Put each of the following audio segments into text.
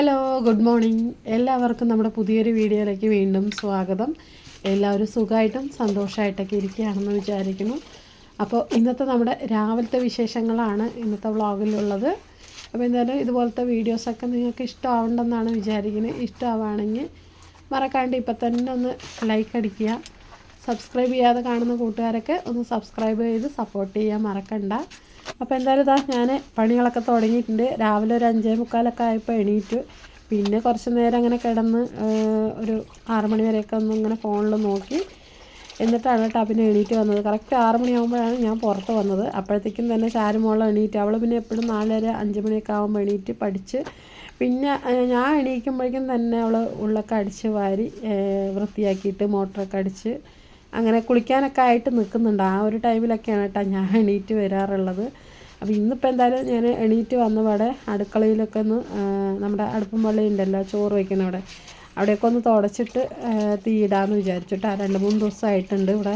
Hello good morning എല്ലാവർക്കും നമ്മുടെ പുതിയൊരു വീഡിയോയിലേക്ക് വീണ്ടും സ്വാഗതം. എല്ലാവരും സുഖമായിട്ടും സന്തോഷമായിട്ടൊക്കെ ഇരിക്കുകയാണെന്ന് വിചാരിക്കുന്നു. അപ്പോൾ ഇന്നത്തെ നമ്മുടെ രാവിലത്തെ വിശേഷങ്ങളാണ് ഇന്നത്തെ വ്ളോഗിലുള്ളത്. അപ്പോൾ എന്തായാലും ഇതുപോലത്തെ വീഡിയോസൊക്കെ നിങ്ങൾക്ക് ഇഷ്ടമാവണ്ടെന്നാണ് വിചാരിക്കുന്നത്. ഇഷ്ടമാവുകയാണെങ്കിൽ മറക്കാണ്ട് ഇപ്പം തന്നെ ഒന്ന് ലൈക്ക് അടിക്കുക. സബ്സ്ക്രൈബ് ചെയ്യാതെ കാണുന്ന കൂട്ടുകാരൊക്കെ ഒന്ന് സബ്സ്ക്രൈബ് ചെയ്ത് സപ്പോർട്ട് ചെയ്യാൻ മറക്കണ്ട. അപ്പോൾ എന്തായാലും ഇതാ ഞാൻ പണികളൊക്കെ തുടങ്ങിയിട്ടുണ്ട്. രാവിലെ ഒരു അഞ്ചേ മുക്കാലൊക്കെ ആയപ്പോൾ എണീറ്റു. പിന്നെ കുറച്ച് നേരം അങ്ങനെ കിടന്ന് ഒരു ആറ് മണി വരെയൊക്കെ ഒന്ന് ഇങ്ങനെ ഫോണിൽ നോക്കി എന്നിട്ടാണ് കേട്ടോ എണീറ്റ് വന്നത്. കറക്റ്റ് ആറ് മണിയാകുമ്പോഴാണ് ഞാൻ പുറത്ത് വന്നത്. അപ്പോഴത്തേക്കും തന്നെ ചാരുമോളം എണീറ്റ് അവൾ പിന്നെ എപ്പോഴും നാലര അഞ്ച് മണിയൊക്കെ ആകുമ്പോൾ എണീറ്റ് പഠിച്ച് പിന്നെ ഞാൻ എണീക്കുമ്പോഴേക്കും തന്നെ അവൾ ഉള്ളൊക്കെ അടിച്ച് വാരി വൃത്തിയാക്കിയിട്ട് മോട്ടറൊക്കെ അടിച്ച് അങ്ങനെ കുളിക്കാനൊക്കെ ആയിട്ട് നിൽക്കുന്നുണ്ട്. ആ ഒരു ടൈമിലൊക്കെയാണ് കേട്ടോ ഞാൻ എണീറ്റ് വരാറുള്ളത്. അപ്പോൾ ഇന്നിപ്പോൾ എന്തായാലും ഞാൻ എണീറ്റ് വന്നപാടെ അടുക്കളയിലൊക്കെ ഒന്ന് നമ്മുടെ അടുപ്പം വെള്ളം ഉണ്ടല്ലോ ചോറ് വയ്ക്കുന്ന അവിടെ. അവിടെയൊക്കെ ഒന്ന് തുടച്ചിട്ട് തീയിടാമെന്ന് വിചാരിച്ചിട്ട് ആ രണ്ട് മൂന്ന് ദിവസമായിട്ടുണ്ട് ഇവിടെ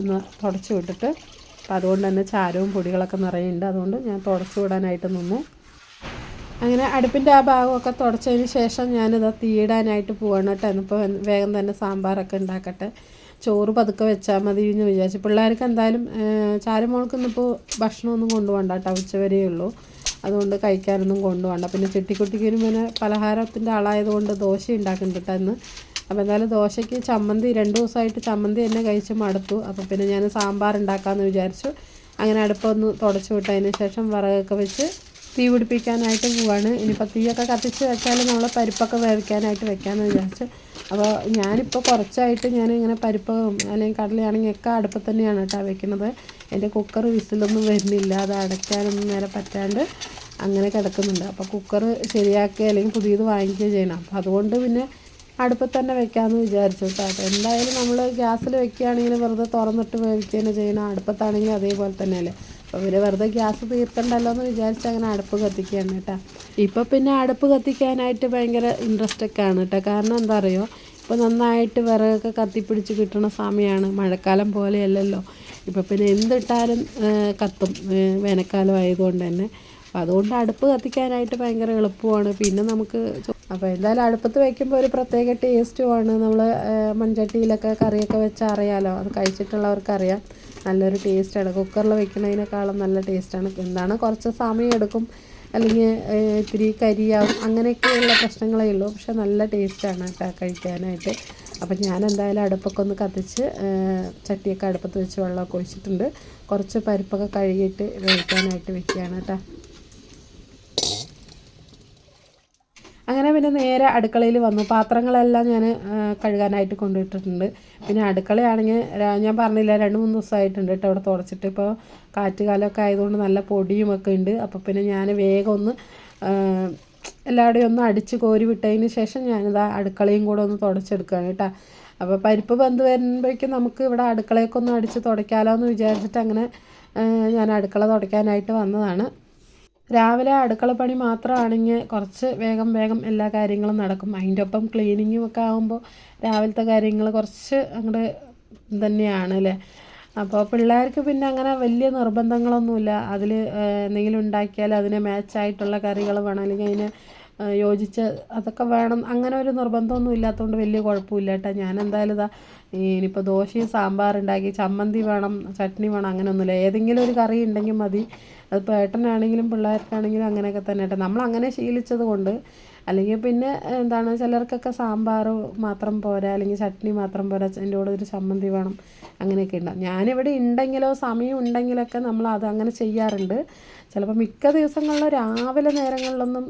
ഒന്ന് തുടച്ച് വിട്ടിട്ട്. അപ്പോൾ അതുകൊണ്ട് തന്നെ ചാരവും പൊടികളൊക്കെ നിറയുണ്ട്. അതുകൊണ്ട് ഞാൻ തുടച്ച് വിടാനായിട്ട് നിന്നു. അങ്ങനെ അടുപ്പിന്റെ ആ ഭാഗമൊക്കെ തുടച്ചതിന് ശേഷം ഞാനിത് തീയിടാനായിട്ട് പോവാണ് കേട്ടോ. ഇന്നിപ്പോൾ വേഗം തന്നെ സാമ്പാറൊക്കെ ഉണ്ടാക്കട്ടെ. ചോറ് പതുക്കെ വെച്ചാൽ മതി എന്ന് വിചാരിച്ചു. പിള്ളേർക്ക് എന്തായാലും ചാരുമോൾക്ക് ഇന്നിപ്പോൾ ഭക്ഷണമൊന്നും കൊണ്ടുപോകണ്ട കേട്ടോ ഉച്ചവരേ ഉള്ളൂ. അതുകൊണ്ട് കഴിക്കാനൊന്നും കൊണ്ടുപോകണ്ട പിന്നെ ചെട്ടിക്കുട്ടിക്കൊരു പിന്നെ പലഹാരത്തിന്റെ ആളായതുകൊണ്ട് ദോശ ഉണ്ടാക്കുന്നുണ്ട് ഇന്ന്. അപ്പോൾ എന്തായാലും ദോശയ്ക്ക് ചമ്മന്തി രണ്ട് ദിവസമായിട്ട് ചമ്മന്തി തന്നെ കഴിച്ച് മടുത്തു. അപ്പോൾ പിന്നെ ഞാൻ സാമ്പാർ ഉണ്ടാക്കാമെന്ന് വിചാരിച്ചു. അങ്ങനെ അടുപ്പൊന്ന് തുടച്ചു വിട്ടതിന് ശേഷം വിറകൊക്കെ വെച്ച് തീ പിടിപ്പിക്കാനായിട്ട് പോവാണ്. ഇനിയിപ്പോൾ തീയൊക്കെ കത്തിച്ച് വെച്ചാൽ നമ്മൾ പരിപ്പൊക്കെ വേവിക്കാനായിട്ട് വെക്കാമെന്ന് വിചാരിച്ചു. അപ്പോൾ ഞാനിപ്പോൾ കുറച്ചായിട്ട് ഞാൻ ഇങ്ങനെ പരിപ്പ് അല്ലെങ്കിൽ കടലയാണെങ്കിൽ ഒക്കെ അടുപ്പത്ത് തന്നെയാണ് കേട്ടോ വെക്കുന്നത്. എന്റെ കുക്കർ വിസിലൊന്നും വരുന്നില്ല. അത് അടയ്ക്കാനൊന്നും നേരെ പറ്റാണ്ട് അങ്ങനെ കിടക്കുന്നുണ്ട്. അപ്പോൾ കുക്കർ ശരിയാക്കുക അല്ലെങ്കിൽ പുതിയത് വാങ്ങിക്കുകയോ ചെയ്യണം. അപ്പോൾ അതുകൊണ്ട് പിന്നെ അടുപ്പത്ത് തന്നെ വെക്കാമെന്ന് വിചാരിച്ചു കേട്ടോ. എന്തായാലും നമ്മൾ ഗ്യാസിൽ വെക്കുകയാണെങ്കിൽ വെറുതെ തുറന്നിട്ട് വേവിക്കുകയാണ് ചെയ്യണം. അടുപ്പത്താണെങ്കിൽ അതേപോലെ തന്നെയല്ലേ. അപ്പോൾ പിന്നെ വെറുതെ ഗ്യാസ് തീർക്കണ്ടല്ലോ എന്ന് വിചാരിച്ച് അങ്ങനെ അടുപ്പ് കത്തിക്കുകയാണ് കേട്ടോ. ഇപ്പോൾ പിന്നെ അടുപ്പ് കത്തിക്കാനായിട്ട് ഭയങ്കര ഇൻട്രസ്റ്റ് ഒക്കെ ആണ് കേട്ടോ. കാരണം എന്താ അറിയോ? ഇപ്പോൾ നന്നായിട്ട് വിറകൊക്കെ കത്തിപ്പിടിച്ച് കിട്ടുന്ന സമയമാണ് മഴക്കാലം പോലെയല്ലല്ലോ. ഇപ്പോൾ പിന്നെ എന്തിട്ടാലും കത്തും. വേനൽക്കാലം ആയതുകൊണ്ട് തന്നെ. അപ്പോൾ അതുകൊണ്ട് അടുപ്പ് കത്തിക്കാനായിട്ട് ഭയങ്കര എളുപ്പമാണ്. പിന്നെ നമുക്ക് അപ്പോൾ എന്തായാലും അടുപ്പത്ത് വയ്ക്കുമ്പോൾ ഒരു പ്രത്യേക ടേസ്റ്റുമാണ് നമ്മൾ മൺചട്ടിയിലൊക്കെ കറിയൊക്കെ വെച്ചാൽ അറിയാമല്ലോ അത് കഴിച്ചിട്ടുള്ളവർക്കറിയാം. നല്ലൊരു ടേസ്റ്റാണ് കുക്കറിൽ വെക്കുന്നതിനേക്കാളും നല്ല ടേസ്റ്റാണ് എന്താണ് കുറച്ച് സമയം എടുക്കും. അല്ലെങ്കിൽ ഇത്തിരി കരിയാവും. അങ്ങനെയൊക്കെയുള്ള പ്രശ്നങ്ങളേ ഉള്ളൂ. പക്ഷെ നല്ല ടേസ്റ്റാണ് കേട്ടോ കഴിക്കാനായിട്ട്. അപ്പം ഞാൻ എന്തായാലും അടുപ്പൊക്കെ ഒന്ന് കത്തിച്ച് ചട്ടിയൊക്കെ അടുപ്പത്ത് വെച്ച് വെള്ളമൊക്കെ ഒഴിച്ചിട്ടുണ്ട്. കുറച്ച് പരിപ്പൊക്കെ കഴുകിയിട്ട് വേവിക്കാനായിട്ട് വെക്കുകയാണ് കേട്ടോ. അങ്ങനെ പിന്നെ നേരെ അടുക്കളയിൽ വന്നു. പാത്രങ്ങളെല്ലാം ഞാൻ കഴുകാനായിട്ട് കൊണ്ടുപോയിട്ടുണ്ട് പിന്നെ അടുക്കളയാണെങ്കിൽ ഞാൻ പറഞ്ഞില്ല രണ്ട് മൂന്ന് ദിവസമായിട്ടുണ്ട് കേട്ടോ അവിടെ തുടച്ചിട്ട്. ഇപ്പോൾ കാറ്റുകാലമൊക്കെ ആയതുകൊണ്ട് നല്ല പൊടിയും ഒക്കെ ഉണ്ട്. അപ്പോൾ പിന്നെ ഞാൻ വേഗം ഒന്ന് എല്ലാവരുടെയും ഒന്ന് അടിച്ച് കോരി വിട്ടതിന് ശേഷം ഞാനിതാ അടുക്കളയും കൂടെ ഒന്ന് തുടച്ചെടുക്കുകയാണ് കേട്ടോ. അപ്പോൾ പരിപ്പ് പന്ത് വരുമ്പോഴേക്കും നമുക്ക് ഇവിടെ അടുക്കളയൊക്കെ ഒന്ന് അടിച്ച് തുടയ്ക്കാമല്ലോ എന്ന് വിചാരിച്ചിട്ട് അങ്ങനെ ഞാൻ അടുക്കള തുടയ്ക്കാനായിട്ട് വന്നതാണ്. രാവിലെ അടുക്കള പണി മാത്രമാണെങ്കിൽ കുറച്ച് വേഗം വേഗം എല്ലാ കാര്യങ്ങളും നടക്കും. അതിന്റെ ഒപ്പം ക്ലീനിങ്ങും ഒക്കെ ആകുമ്പോൾ രാവിലത്തെ കാര്യങ്ങൾ കുറച്ച് അങ്ങോട്ട് തന്നെയാണ് അല്ലേ അപ്പോൾ പിള്ളേർക്ക് പിന്നെ അങ്ങനെ വലിയ നിർബന്ധങ്ങളൊന്നുമില്ല അതിൽ എന്തെങ്കിലും ഉണ്ടാക്കിയാൽ അതിന് മാച്ചായിട്ടുള്ള കറികൾ വേണം. അല്ലെങ്കിൽ അതിന് യോജിച്ച് അതൊക്കെ വേണം. അങ്ങനെ ഒരു നിർബന്ധമൊന്നും ഇല്ലാത്തതുകൊണ്ട് വലിയ കുഴപ്പമില്ല കേട്ടോ ഞാൻ എന്തായാലും ഇതാ ഇനിയിപ്പോൾ ദോശയും സാമ്പാർ ഉണ്ടാക്കി ചമ്മന്തി വേണം ചട്നി വേണം അങ്ങനെയൊന്നുമില്ല ഏതെങ്കിലും ഒരു കറി ഉണ്ടെങ്കിൽ മതി. അതിപ്പോൾ ഏട്ടനാണെങ്കിലും പിള്ളേർക്കാണെങ്കിലും അങ്ങനെയൊക്കെ തന്നെ കേട്ടോ. നമ്മൾ അങ്ങനെ ശീലിച്ചത് കൊണ്ട് അല്ലെങ്കിൽ പിന്നെ എന്താണ് ചിലർക്കൊക്കെ സാമ്പാർ മാത്രം പോരാ അല്ലെങ്കിൽ ചട്നി മാത്രം പോരാ അതിന്റെ കൂടെ ഒരു ചമ്മന്തി വേണം അങ്ങനെയൊക്കെ ഉണ്ടാകും ഞാനിവിടെ ഉണ്ടെങ്കിലോ സമയം ഉണ്ടെങ്കിലൊക്കെ നമ്മൾ അത് അങ്ങനെ ചെയ്യാറുണ്ട്. ചിലപ്പോൾ മിക്ക ദിവസങ്ങളിലും രാവിലെ നേരങ്ങളിലൊന്നും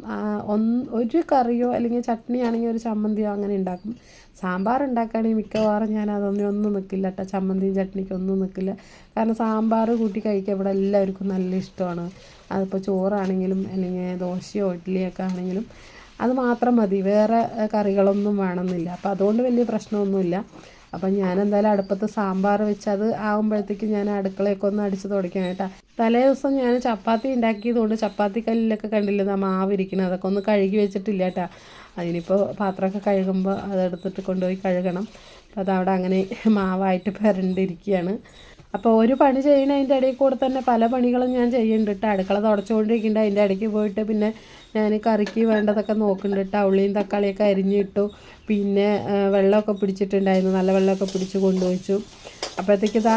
ഒന്ന് ഒരു കറിയോ അല്ലെങ്കിൽ ചട്നി ആണെങ്കിൽ ഒരു ചമ്മന്തിയോ അങ്ങനെ ഉണ്ടാക്കും. സാമ്പാർ ഉണ്ടാക്കുകയാണെങ്കിൽ മിക്കവാറും ഞാൻ അതൊന്നും ഒന്നും നിൽക്കില്ല കേട്ടോ. ചമ്മന്തിയും ചട്നിക്കും ഒന്നും നിൽക്കില്ല. കാരണം സാമ്പാർ കൂട്ടി കഴിക്കുക ഇവിടെ എല്ലാവർക്കും നല്ല ഇഷ്ടമാണ്. അതിപ്പോൾ ചോറാണെങ്കിലും അല്ലെങ്കിൽ ദോശയോ ഇഡ്ഡലിയൊക്കെ ആണെങ്കിലും അത് മാത്രം മതി. വേറെ കറികളൊന്നും വേണമെന്നില്ല. അപ്പോൾ അതുകൊണ്ട് വലിയ പ്രശ്നമൊന്നുമില്ല. അപ്പം ഞാൻ എന്തായാലും അടുപ്പത്ത് സാമ്പാർ വെച്ച് അത് ആകുമ്പോഴത്തേക്ക് ഞാൻ അടുക്കളയൊക്കെ ഒന്ന് അടിച്ച് തുടയ്ക്കണം കേട്ടോ. തലേ ദിവസം ഞാൻ ചപ്പാത്തി ഉണ്ടാക്കിയതുകൊണ്ട് ചപ്പാത്തി കല്ലിലൊക്കെ കണ്ടില്ല ആവിരിക്കണം അതൊക്കെ ഒന്ന് കഴുകി വെച്ചിട്ടില്ല കേട്ടോ. അതിനിപ്പോൾ പാത്രമൊക്കെ കഴുകുമ്പോൾ അതെടുത്തിട്ട് കൊണ്ടുപോയി കഴുകണം. അപ്പോൾ അതവിടെ അങ്ങനെ മാവായിട്ട് പുരണ്ടിരിക്കുകയാണ്. അപ്പോൾ ഒരു പണി ചെയ്യണതിന്റെ ഇടയിൽ കൂടെ തന്നെ പല പണികളും ഞാൻ ചെയ്യുന്നുണ്ട് കേട്ടോ അടുക്കള തുടച്ചുകൊണ്ടിരിക്കുന്നുണ്ട് അതിന്റെ ഇടയ്ക്ക് പോയിട്ട് പിന്നെ ഞാൻ കറിക്ക് വേണ്ടതൊക്കെ നോക്കുന്നുണ്ട് കേട്ടോ ഉള്ളിയും തക്കാളിയൊക്കെ അരിഞ്ഞിട്ടു. പിന്നെ വെള്ളമൊക്കെ പിടിച്ചിട്ടുണ്ടായിരുന്നു. നല്ല വെള്ളമൊക്കെ പിടിച്ച് കൊണ്ടുവച്ചു. അപ്പോഴത്തേക്ക് ഇതാ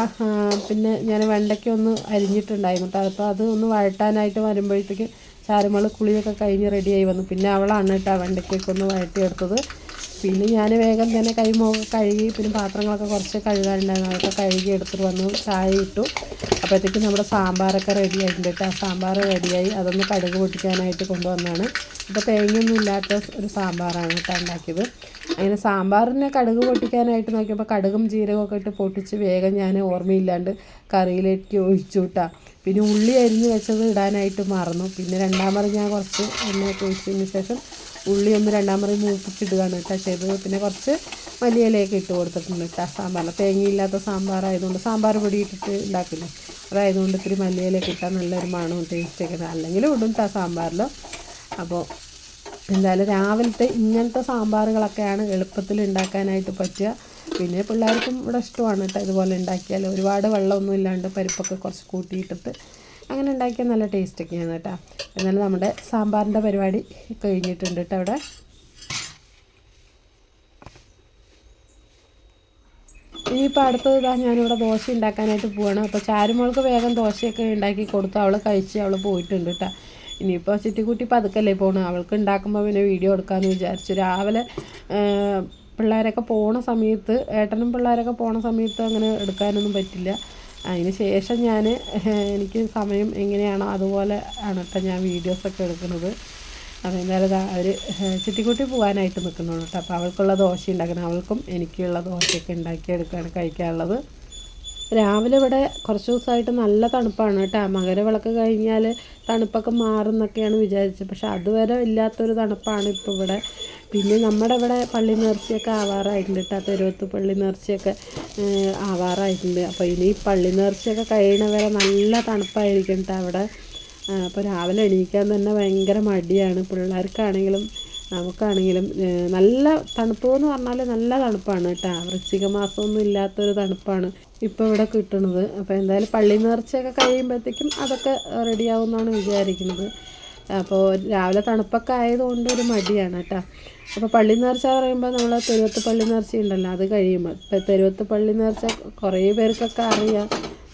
പിന്നെ ഞാൻ വെണ്ടയ്ക്ക ഒന്ന് അരിഞ്ഞിട്ടുണ്ടായിരുന്നു കേട്ടോ അപ്പോൾ അത് ഒന്ന് വഴട്ടാനായിട്ട് വരുമ്പോഴത്തേക്ക് ചാരുമൾ കുളിയൊക്കെ കഴിഞ്ഞ് റെഡിയായി വന്നു. പിന്നെ അവളാണ് കേട്ടോ വെണ്ടയ്ക്കൊക്കെ ഒന്ന് വഴട്ടിയെടുത്തത് പിന്നെ ഞാൻ വേഗം തന്നെ കൈ കഴുകി പിന്നെ പാത്രങ്ങളൊക്കെ കുറച്ച് കഴുകാനുണ്ടായിരുന്നു. അതൊക്കെ കഴുകി എടുത്തിട്ട് വന്നു ചായ ഇട്ടു. അപ്പോഴത്തേക്കും നമ്മുടെ സാമ്പാറൊക്കെ റെഡി ആയിട്ടുണ്ട് സാമ്പാർ റെഡിയായി അതൊന്ന് കടുക് പൊട്ടിക്കാനായിട്ട് കൊണ്ടുവന്നതാണ്. ഇപ്പോൾ തേങ്ങയൊന്നും ഇല്ലാത്ത ഒരു സാമ്പാറാണ് കേട്ടോ ഉണ്ടാക്കിയത്. അങ്ങനെ സാമ്പാറിനെ കടുക് പൊട്ടിക്കാനായിട്ട് നോക്കിയപ്പോൾ കടുകും ജീരകമൊക്കെ ഇട്ട് പൊട്ടിച്ച് വേഗം ഞാൻ ഓർമ്മയില്ലാണ്ട് കറിയിലേക്ക് ഒഴിച്ചു കേട്ടോ പിന്നെ ഉള്ളി അരിഞ്ഞ് വെച്ചത് ഇടാനായിട്ട് മറന്നു. പിന്നെ രണ്ടാമത് ഞാൻ കുറച്ച് എണ്ണയൊക്കെ ഒഴിച്ചതിന് ശേഷം ഉള്ളി ഒന്ന് രണ്ടാം മുറി മൂപ്പിച്ചിടുകയാണ് കേട്ടോ ചെയ്ത് പിന്നെ കുറച്ച് മല്ലിയിലയൊക്കെ ഇട്ട് കൊടുത്തിട്ടുണ്ട് കേട്ടോ സാമ്പാറിന് തേങ്ങയില്ലാത്ത സാമ്പാറായതുകൊണ്ട് സാമ്പാർ പൊടി ഇട്ടിട്ട് ഉണ്ടാക്കില്ലേ. അതായതുകൊണ്ട് ഇത്തിരി മല്ലിയിലേക്ക് ഇട്ടാൽ നല്ലൊരു മണവും ടേസ്റ്റൊക്കെ അല്ലെങ്കിൽ ഇടും. കേട്ടോ സാമ്പാറിൽ അപ്പോൾ എന്തായാലും രാവിലത്തെ ഇങ്ങനത്തെ സാമ്പാറുകളൊക്കെയാണ് എളുപ്പത്തിൽ ഉണ്ടാക്കാനായിട്ട് പറ്റുക. പിന്നെ പിള്ളേർക്കും ഇവിടെ ഇഷ്ടമാണ് കേട്ടോ ഇതുപോലെ ഉണ്ടാക്കിയാൽ ഒരുപാട് വെള്ളമൊന്നും ഇല്ലാണ്ട് പരിപ്പൊക്കെ കുറച്ച് കൂട്ടിയിട്ടിട്ട് അങ്ങനെ ഉണ്ടാക്കിയാൽ നല്ല ടേസ്റ്റൊക്കെയാണ് കേട്ടോ. എന്നാലും നമ്മുടെ സാമ്പാറിന്റെ പരിപാടി കഴിഞ്ഞിട്ടുണ്ട് കേട്ടോ അവിടെ. ഇനിയിപ്പോൾ അടുത്തത് ഇതാ ഞാനിവിടെ ദോശ ഉണ്ടാക്കാനായിട്ട് പോവാണ്. അപ്പോൾ ചാരുമോൾക്ക് വേഗം ദോശയൊക്കെ ഉണ്ടാക്കി കൊടുത്തു. അവൾ കഴിച്ച് അവൾ പോയിട്ടുണ്ട് കേട്ടോ. ഇനിയിപ്പോൾ ചിറ്റിക്കുട്ടി പതുക്കല്ലേ പോകണം അവൾക്ക് ഉണ്ടാക്കുമ്പോൾ പിന്നെ വീഡിയോ എടുക്കാമെന്ന് വിചാരിച്ചു. രാവിലെ പിള്ളേരൊക്കെ പോണ സമയത്ത് ഏട്ടനും പിള്ളേരൊക്കെ പോണ സമയത്ത് അങ്ങനെ എടുക്കാനൊന്നും പറ്റില്ല. അതിന് ശേഷം ഞാൻ എനിക്ക് സമയം എങ്ങനെയാണോ അതുപോലെ ആണ് കേട്ടോ ഞാൻ വീഡിയോസൊക്കെ എടുക്കുന്നത്. അതേന്നേരം അവർ ചിട്ടിക്കുട്ടി പോകാനായിട്ട് നിൽക്കുന്നുള്ളൂ കേട്ടോ അപ്പോൾ അവൾക്കുള്ള ദോശ ഉണ്ടാക്കണം. അവൾക്കും എനിക്കുള്ള ദോശയൊക്കെ ഉണ്ടാക്കിയെടുക്കുകയാണ് കഴിക്കാനുള്ളത്. രാവിലെ ഇവിടെ കുറച്ച് ദിവസമായിട്ട് നല്ല തണുപ്പാണ് കേട്ടോ മകരവിളക്ക് കഴിഞ്ഞാൽ തണുപ്പൊക്കെ മാറുന്നൊക്കെയാണ് വിചാരിച്ചത്. പക്ഷേ അതുവരെ ഇല്ലാത്തൊരു തണുപ്പാണ് ഇപ്പോൾ ഇവിടെ. പിന്നെ നമ്മുടെ ഇവിടെ പള്ളി നേർച്ചയൊക്കെ ആവാറായിട്ടുണ്ട് കേട്ടോ. തെരുവത്ത് പള്ളി നേർച്ചയൊക്കെ ആവാറായിട്ടുണ്ട്. അപ്പോൾ ഇനി പള്ളി നേർച്ചയൊക്കെ കഴിയണവരെ നല്ല തണുപ്പായിരിക്കും കേട്ടോ അവിടെ. അപ്പോൾ രാവിലെ എണീക്കാൻ തന്നെ ഭയങ്കര മടിയാണ്. പിള്ളേർക്കാണെങ്കിലും നമുക്കാണെങ്കിലും നല്ല തണുപ്പ് എന്ന് പറഞ്ഞാൽ നല്ല തണുപ്പാണ് കേട്ടോ. വൃശ്ചിക മാസമൊന്നും ഇല്ലാത്തൊരു തണുപ്പാണ് ഇപ്പോൾ ഇവിടെ കിട്ടുന്നത് അപ്പോൾ എന്തായാലും പള്ളി നേർച്ചയൊക്കെ കഴിയുമ്പോഴത്തേക്കും അതൊക്കെ റെഡിയാവുമെന്നാണ് വിചാരിക്കുന്നത്. അപ്പോൾ രാവിലെ തണുപ്പൊക്കെ ആയതുകൊണ്ട് ഒരു മടിയാണ് കേട്ടോ. അപ്പോൾ പള്ളി നേർച്ച പറയുമ്പോൾ നമ്മൾ തെരുവത്ത് പള്ളി നേർച്ച ഉണ്ടല്ലോ അത് കഴിയുമ്പോൾ ഇപ്പോൾ തെരുവത്ത് പള്ളി നേർച്ച കുറേ പേർക്കൊക്കെ അറിയാം.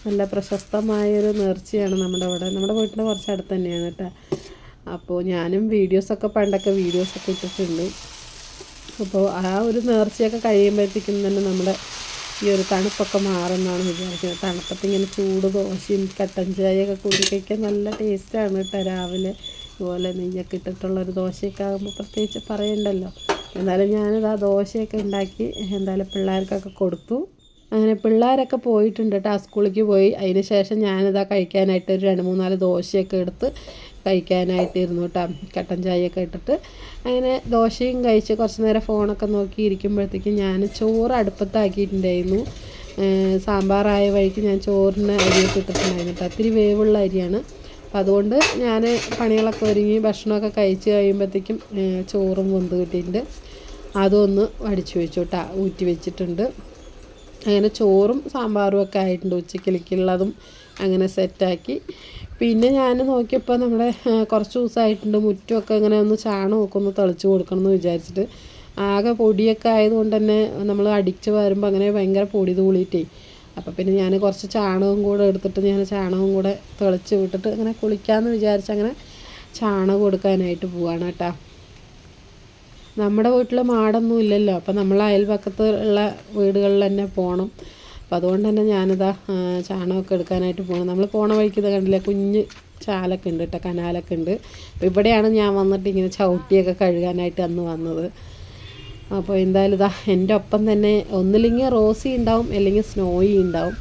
നല്ല പ്രശസ്തമായൊരു നേർച്ചയാണ് നമ്മുടെ ഇവിടെ. നമ്മുടെ വീട്ടിന്റെ കുറച്ച് അടുത്ത് തന്നെയാണ് കേട്ടോ. അപ്പോൾ ഞാനും വീഡിയോസൊക്കെ പണ്ടൊക്കെ വീഡിയോസൊക്കെ ഇട്ടിട്ടുണ്ട്. അപ്പോൾ ആ ഒരു നേർച്ചയൊക്കെ കഴിയുമ്പോഴത്തേക്കും തന്നെ നമ്മുടെ ഈ ഒരു തണുപ്പൊക്കെ മാറുമെന്നാണ് വിചാരിക്കുന്നത്. തണുപ്പത്ത് ഇങ്ങനെ ചൂട് ദോശയും കട്ടൻ ചായയൊക്കെ കൂടി കഴിക്കാൻ നല്ല ടേസ്റ്റാണ് കേട്ടോ രാവിലെ. ഇതുപോലെ നെയ്യൊക്കെ ഇട്ടിട്ടുള്ളൊരു ദോശയൊക്കെ ആകുമ്പോൾ പ്രത്യേകിച്ച് പറയണ്ടല്ലോ. എന്നാലും ഞാനിത് ആ ദോശയൊക്കെ ഉണ്ടാക്കി എന്തായാലും പിള്ളേർക്കൊക്കെ കൊടുത്തു. അങ്ങനെ പിള്ളേരൊക്കെ പോയിട്ടുണ്ട് കേട്ടോ. ആ സ്കൂളിലേക്ക് പോയി. അതിന് ശേഷം ഞാനിതാ കഴിക്കാനായിട്ട് ഒരു രണ്ട് മൂന്നാൽ ദോശയൊക്കെ എടുത്ത് കഴിക്കാനായിട്ട് ഇരുന്നു കേട്ടോ. കട്ടൻ ചായയൊക്കെ ഇട്ടിട്ട്. അങ്ങനെ ദോശയും കഴിച്ച് കുറച്ച് നേരം ഫോണൊക്കെ നോക്കി ഇരിക്കുമ്പോഴത്തേക്കും ഞാൻ ചോറ് അടുപ്പത്താക്കിയിട്ടുണ്ടായിരുന്നു. സാമ്പാറായ വഴിക്ക് ഞാൻ ചോറിന് അരിയൊക്കെ ഇട്ടിട്ടുണ്ടായിരുന്നു കേട്ടോ. ഒത്തിരി വേവുള്ള അരിയാണ്. അപ്പോൾ അതുകൊണ്ട് ഞാൻ പണികളൊക്കെ ഒരുങ്ങി ഭക്ഷണമൊക്കെ കഴിച്ച് കഴിയുമ്പോഴത്തേക്കും ചോറും വെന്ത് കിട്ടിയിട്ടുണ്ട്. അതൊന്ന് വടിച്ചു വെച്ചു കേട്ടോ ഊറ്റി വെച്ചിട്ടുണ്ട്. അങ്ങനെ ചോറും സാമ്പാറും ഒക്കെ ആയിട്ടുണ്ട് ഉച്ചക്കിലേക്കുള്ളതും അങ്ങനെ സെറ്റാക്കി പിന്നെ ഞാൻ നോക്കിയപ്പോൾ നമ്മുടെ കുറച്ച് ദിവസമായിട്ടുണ്ട് മുറ്റമൊക്കെ ഇങ്ങനെ ഒന്ന് ചാണകമൊക്കെ ഒന്ന് തളിച്ച് കൊടുക്കണം എന്ന് വിചാരിച്ചിട്ട്. ആകെ പൊടിയൊക്കെ ആയതുകൊണ്ട് തന്നെ നമ്മൾ അടിച്ച് വരുമ്പോൾ അങ്ങനെ ഭയങ്കര പൊടി തൂളിയിട്ടേ. അപ്പോൾ പിന്നെ ഞാൻ കുറച്ച് ചാണകം കൂടെ എടുത്തിട്ട് ഞാൻ ചാണകം കൂടെ തെളിച്ച് വിട്ടിട്ട് അങ്ങനെ കുളിക്കാമെന്ന് വിചാരിച്ച് അങ്ങനെ ചാണകം കൊടുക്കാനായിട്ട് പോവാണ് കേട്ടോ. നമ്മുടെ വീട്ടിൽ മാടൊന്നും ഇല്ലല്ലോ. അപ്പം നമ്മൾ അയൽപക്കത്ത് ഉള്ള വീടുകളിൽ തന്നെ പോകണം അപ്പം അതുകൊണ്ട് തന്നെ ഞാനിതാ ചാണകമൊക്കെ എടുക്കാനായിട്ട് പോകണം നമ്മൾ പോണ വഴിക്ക് ഇത് കണ്ടില്ല കുഞ്ഞ് ചാലൊക്കെ ഉണ്ട് കേട്ടോ കനാലൊക്കെ ഉണ്ട്. അപ്പോൾ ഇവിടെയാണ് ഞാൻ വന്നിട്ട് ഇങ്ങനെ ചവിട്ടിയൊക്കെ കഴുകാനായിട്ട് അന്ന് വന്നത്. അപ്പോൾ എന്തായാലും ഇതാ എന്റെ ഒപ്പം തന്നെ ഒന്നില്ലെങ്കിൽ റോസി ഉണ്ടാവും അല്ലെങ്കിൽ സ്നോയി ഉണ്ടാവും.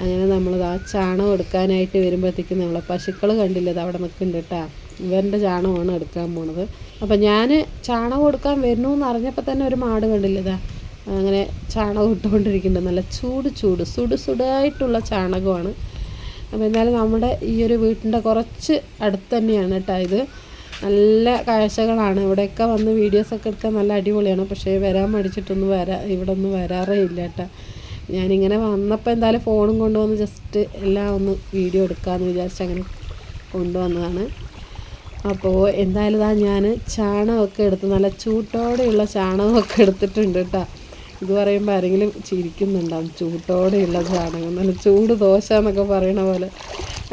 അങ്ങനെ നമ്മളിതാ ചാണകം എടുക്കാനായിട്ട് വരുമ്പോഴത്തേക്കും നമ്മളെ പശുക്കൾ കണ്ടില്ല ഇത് അവിടെ നിൽക്കുന്നുണ്ട് കേട്ടോ. ഇവരുടെ ചാണകമാണ് എടുക്കാൻ പോണത്. അപ്പം ഞാൻ ചാണകം എടുക്കാൻ വരുന്നു എന്ന് അറിഞ്ഞപ്പോൾ തന്നെ ഒരു മാട് കണ്ടില്ല ഇതാ. അങ്ങനെ ചാണകം ഇട്ടുകൊണ്ടിരിക്കുന്നുണ്ട്. നല്ല ചൂട് ചൂട് സുട് സുടായിട്ടുള്ള ചാണകമാണ്. അപ്പോൾ എന്നാലും നമ്മുടെ ഈ ഒരു വീട്ടിന്റെ കുറച്ച് അടുത്ത് തന്നെയാണ് കേട്ടോ ഇത്. നല്ല കാഴ്ചകളാണ്. ഇവിടെയൊക്കെ വന്ന് വീഡിയോസൊക്കെ എടുക്കാൻ നല്ല അടിപൊളിയാണ്. പക്ഷേ വരാൻ മടിച്ചിട്ടൊന്നും വരാ ഇവിടെ ഒന്നും വരാറേ ഇല്ല കേട്ടോ. ഞാനിങ്ങനെ വന്നപ്പോൾ എന്തായാലും ഫോണും കൊണ്ടുവന്ന് ജസ്റ്റ് എല്ലാം ഒന്ന് വീഡിയോ എടുക്കാമെന്ന് വിചാരിച്ച് അങ്ങനെ കൊണ്ടുവന്നതാണ്. അപ്പോൾ എന്തായാലും ഇതാ ഞാൻ ചാണകമൊക്കെ എടുത്ത് നല്ല ചൂട്ടോടെയുള്ള ചാണകമൊക്കെ എടുത്തിട്ടുണ്ട് കേട്ടോ. ഇത് പറയുമ്പോൾ ആരെങ്കിലും ചിരിക്കുന്നുണ്ടാവും ചൂട്ടോടെയുള്ള ചാണകം. നല്ല ചൂട് ദോശ എന്നൊക്കെ പറയണ പോലെ.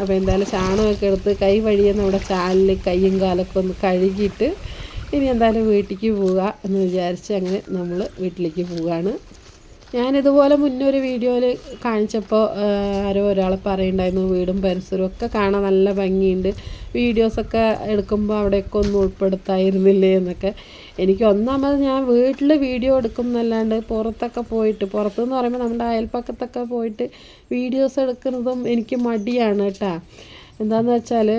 അപ്പോൾ എന്തായാലും ചാണകമൊക്കെ എടുത്ത് കൈ വഴിയെ നമ്മുടെ ചാലിൽ കൈയും കാലൊക്കെ ഒന്ന് കഴുകിയിട്ട് ഇനി എന്തായാലും വീട്ടിലേക്ക് പോവുക എന്ന് വിചാരിച്ച് അങ്ങനെ നമ്മൾ വീട്ടിലേക്ക് പോവുകയാണ്. ഞാനിതുപോലെ മുന്നേ ഒരു വീഡിയോയിൽ കാണിച്ചപ്പോൾ ആരോ ഒരാൾ പറയുണ്ടായിരുന്നു വീടും പരിസരവും ഒക്കെ കാണാൻ നല്ല ഭംഗിയുണ്ട്. വീഡിയോസൊക്കെ എടുക്കുമ്പോൾ അവിടെയൊക്കെ ഒന്ന് ഉൾപ്പെടുത്തായിരുന്നില്ലേ എന്നൊക്കെ. എനിക്ക് ഒന്നാമത് ഞാൻ വീട്ടിൽ വീഡിയോ എടുക്കും എന്നല്ലാണ്ട് പുറത്തൊക്കെ പോയിട്ട് പുറത്തെന്ന് പറയുമ്പോൾ നമ്മുടെ അയൽപ്പക്കത്തൊക്കെ പോയിട്ട് വീഡിയോസ് എടുക്കുന്നതും എനിക്ക് മടിയാണ് കേട്ടോ. എന്താണെന്ന് വെച്ചാൽ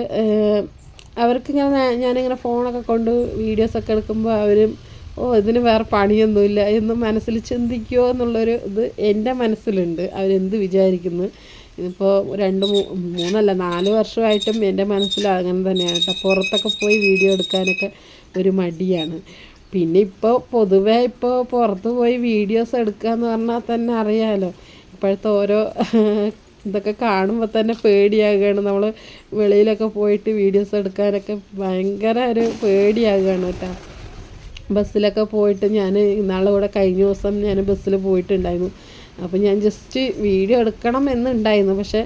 അവർക്ക് അവർക്കിങ്ങനെ ഞാനിങ്ങനെ ഫോണൊക്കെ കൊണ്ട് വീഡിയോസൊക്കെ എടുക്കുമ്പോൾ അവരും ഓ ഇതിന് വേറെ പണിയൊന്നുമില്ല എന്ന് മനസ്സിൽ ചിന്തിക്കുമോ എന്നുള്ളൊരു ഇത് എന്റെ മനസ്സിലുണ്ട്. അവരെന്ത് വിചാരിക്കുന്നു? ഇതിപ്പോൾ രണ്ട് മൂന്നല്ല നാല് വർഷമായിട്ടും എന്റെ മനസ്സിൽ അങ്ങനെ തന്നെയാണ് കേട്ടോ. പുറത്തൊക്കെ പോയി വീഡിയോ എടുക്കാനൊക്കെ ഒരു മടിയാണ്. പിന്നെ ഇപ്പോൾ പൊതുവേ ഇപ്പോൾ പുറത്ത് പോയി വീഡിയോസ് എടുക്കുക എന്ന് പറഞ്ഞാൽ തന്നെ അറിയാമല്ലോ ഇപ്പോഴത്തെ ഓരോ ഇതൊക്കെ കാണുമ്പോൾ തന്നെ പേടിയാകുകയാണ് നമ്മൾ വെളിയിലൊക്കെ പോയിട്ട് വീഡിയോസ് എടുക്കാനൊക്കെ ഭയങ്കര ഒരു പേടിയാകുകയാണ് കേട്ടോ. ബസ്സിലൊക്കെ പോയിട്ട് ഞാൻ ഇന്നാളെ കൂടെ കഴിഞ്ഞ ദിവസം ഞാൻ ബസ്സിൽ പോയിട്ടുണ്ടായിരുന്നു. അപ്പോൾ ഞാൻ ജസ്റ്റ് വീഡിയോ എടുക്കണം എന്നുണ്ടായിരുന്നു. പക്ഷേ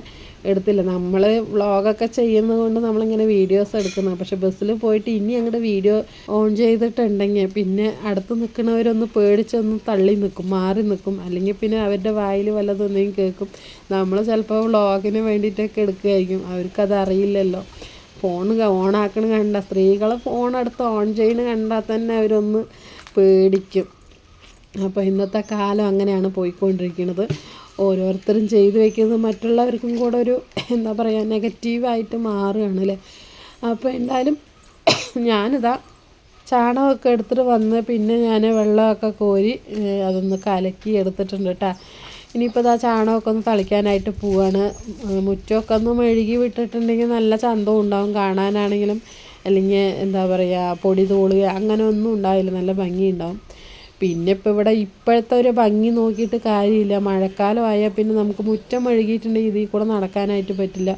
എടുത്തില്ല. നമ്മൾ വ്ളോഗൊക്കെ ചെയ്യുന്നത് കൊണ്ട് നമ്മളിങ്ങനെ വീഡിയോസ് എടുക്കുന്നത്. പക്ഷെ ബസ്സിൽ പോയിട്ട് ഇനി അങ്ങോട്ട് വീഡിയോ ഓൺ ചെയ്തിട്ടുണ്ടെങ്കിൽ പിന്നെ അടുത്ത് നിൽക്കുന്നവരൊന്ന് പേടിച്ചൊന്ന് തള്ളി നിൽക്കും മാറി നിൽക്കും. അല്ലെങ്കിൽ പിന്നെ അവരുടെ വായിൽ വല്ലതൊന്നെയും കേൾക്കും. നമ്മൾ ചിലപ്പോൾ വ്ളോഗിന് വേണ്ടിയിട്ടൊക്കെ എടുക്കുകയായിരിക്കും അവർക്കത് അറിയില്ലല്ലോ. ഫോൺ ഓണാക്കണ കണ്ട സ്ത്രീകളെ ഫോൺ എടുത്ത് ഓൺ ചെയ്യണ കണ്ടാൽ തന്നെ അവരൊന്ന് പേടിക്കും. അപ്പോൾ ഇന്നത്തെ കാലം അങ്ങനെയാണ് പോയിക്കൊണ്ടിരിക്കുന്നത് ഓരോരുത്തരും ചെയ്തു വെക്കുന്നത് മറ്റുള്ളവർക്കും കൂടെ ഒരു എന്താ പറയുക നെഗറ്റീവായിട്ട് മാറുകയാണ് അല്ലേ? അപ്പോൾ എന്തായാലും ഞാനിതാ ചാണകമൊക്കെ എടുത്തിട്ട് വന്ന് പിന്നെ ഞാൻ വെള്ളമൊക്കെ കോരി അതൊന്ന് കലക്കി എടുത്തിട്ടുണ്ട് കേട്ടോ. ഇനിയിപ്പോൾ ഇതാ ചാണകമൊക്കെ ഒന്ന് തളിക്കാനായിട്ട് പോവാണ്. മുറ്റമൊക്കെ ഒന്ന് മെഴുകി വിട്ടിട്ടുണ്ടെങ്കിൽ നല്ല ചന്തവും ഉണ്ടാവും കാണാനാണെങ്കിലും. അല്ലെങ്കിൽ എന്താ പറയുക പൊടി തോളുക അങ്ങനെ ഒന്നും ഉണ്ടാവില്ല. നല്ല ഭംഗി ഉണ്ടാവും പിന്നെ ഇപ്പോൾ ഇവിടെ ഇപ്പോഴത്തെ ഒരു ഭംഗി നോക്കിയിട്ട് കാര്യമില്ല. മഴക്കാലമായാൽ പിന്നെ നമുക്ക് മുറ്റം മെഴുകിയിട്ടുണ്ടെങ്കിൽ ഇതിൽ കൂടെ നടക്കാനായിട്ട് പറ്റില്ല.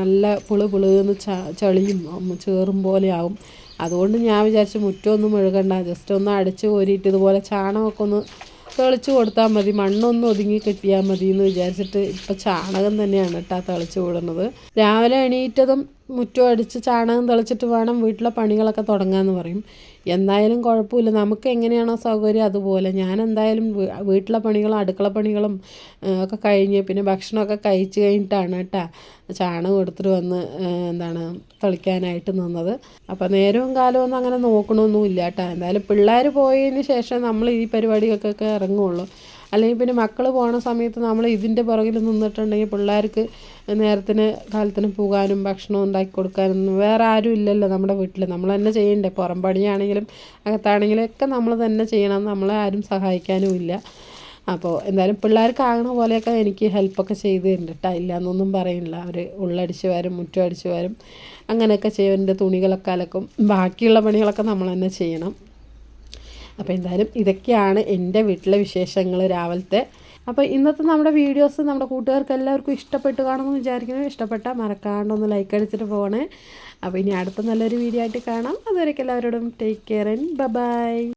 നല്ല പുളു പുളുന്ന് ചളിയും ചേറും പോലെ ആവും. അതുകൊണ്ട് ഞാൻ വിചാരിച്ചു മുറ്റം ഒന്നും മെഴുകണ്ട. ജസ്റ്റ് ഒന്ന് അടിച്ച് കോരിയിട്ട് ഇതുപോലെ ചാണകമൊക്കെ ഒന്ന് തെളിച്ച് കൊടുത്താൽ മതി. മണ്ണൊന്ന് ഒതുങ്ങി കിട്ടിയാൽ മതി എന്ന് വിചാരിച്ചിട്ട് ഇപ്പം ചാണകം തന്നെയാണ് കേട്ടോ തെളിച്ച് വിടുന്നത്. രാവിലെ എണീറ്റതും മുറ്റം അടിച്ച് ചാണകം തെളിച്ചിട്ട് വേണം വീട്ടിലെ പണികളൊക്കെ തുടങ്ങാമെന്ന് പറയും. എന്തായാലും കുഴപ്പമില്ല. നമുക്ക് എങ്ങനെയാണോ സൗകര്യം അതുപോലെ. ഞാൻ എന്തായാലും വീട്ടിലെ പണികളും അടുക്കള പണികളും ഒക്കെ കഴിഞ്ഞ് പിന്നെ ഭക്ഷണമൊക്കെ കഴിച്ച് കഴിഞ്ഞിട്ടാണ് കേട്ടോ ചാണകം എടുത്തിട്ട് വന്ന് എന്താണ് തളിക്കാനായിട്ട് നിന്നത്. അപ്പോൾ നേരവും കാലവും ഒന്നും അങ്ങനെ നോക്കണമൊന്നുമില്ല കേട്ടോ. എന്തായാലും പിള്ളേർ പോയതിന് ശേഷം നമ്മൾ ഈ പരിപാടികൾക്കൊക്കെ ഇറങ്ങുള്ളൂ. അല്ലെങ്കിൽ പിന്നെ മക്കൾ പോണ സമയത്ത് നമ്മൾ ഇതിന്റെ പുറകിൽ നിന്നിട്ടുണ്ടെങ്കിൽ പിള്ളേർക്ക് നേരത്തിന് കാലത്തിന് പോകാനും ഭക്ഷണം ഉണ്ടാക്കി കൊടുക്കാനും വേറെ ആരും ഇല്ലല്ലോ നമ്മുടെ വീട്ടിൽ. നമ്മൾ തന്നെ ചെയ്യണ്ടേ. പുറം പണിയാണെങ്കിലും അകത്താണെങ്കിലും ഒക്കെ നമ്മൾ തന്നെ ചെയ്യണം. നമ്മളെ ആരും സഹായിക്കാനും ഇല്ല. അപ്പോൾ എന്തായാലും പിള്ളേർക്കാകണ പോലെയൊക്കെ എനിക്ക് ഹെൽപ്പൊക്കെ ചെയ്ത് തരുന്നുണ്ട് ഇല്ല എന്നൊന്നും പറയില്ല അവർ ഉള്ളടിച്ച് വരും മുറ്റം അടിച്ച് വരും. അങ്ങനെയൊക്കെ ചെയ്യും. എന്റെ തുണികളൊക്കെ അലക്കും. ബാക്കിയുള്ള പണികളൊക്കെ നമ്മൾ തന്നെ ചെയ്യണം. അപ്പോൾ എന്തായാലും ഇതൊക്കെയാണ് എന്റെ വീട്ടിലെ വിശേഷങ്ങൾ രാവിലത്തെ. അപ്പോൾ ഇന്നത്തെ നമ്മുടെ വീഡിയോസ് നമ്മുടെ കൂട്ടുകാർക്ക് എല്ലാവർക്കും ഇഷ്ടപ്പെട്ട് കാണുമെന്ന് വിചാരിക്കുന്നു. ഇഷ്ടപ്പെട്ടാൽ മറക്കാണ്ടൊന്ന് ലൈക്ക് അടിച്ചിട്ട് പോകണേ അപ്പോൾ ഇനി അടുത്ത നല്ലൊരു വീഡിയോ ആയിട്ട് കാണാം. അതുവരെയൊക്കെ എല്ലാവരോടും ടേക്ക് കെയർ ആൻഡ് ബൈ